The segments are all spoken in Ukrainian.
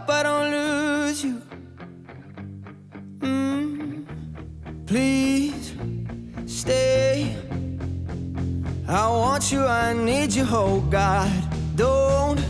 hope I don't lose you. Mm, please stay. I want you, I need you, oh God. Don't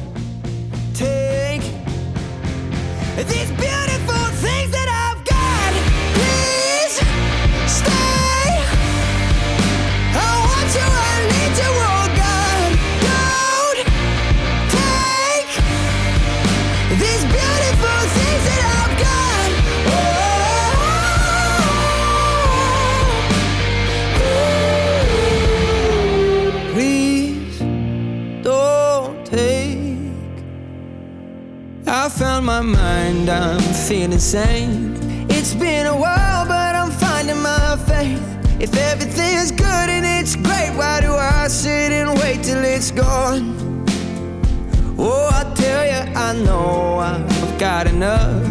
I found my mind, I'm feeling sane. It's been a while, but I'm finding my faith. If everything's good and it's great, why do I sit and wait till it's gone? Oh, I tell you, I know I've got enough.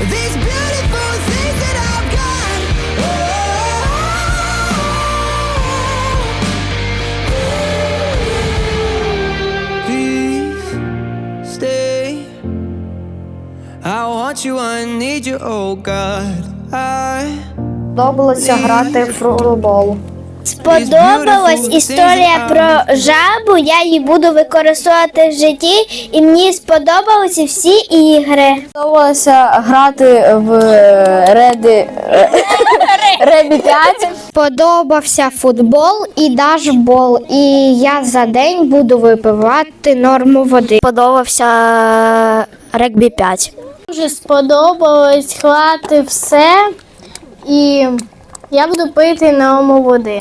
These beautiful things that I've got. Oh, please stay. I want you, I need you, oh God. I. Подобалося грати в футбол. Сподобалась історія про жабу, я її буду використовувати в житті, і мені сподобалися всі ігри. Подобалося грати в Реди Ребі 5. Сподобався футбол і дашбол, і я за день буду випивати норму води. Подобався регбі 5. Дуже сподобалось грати все, і я буду пити норму води.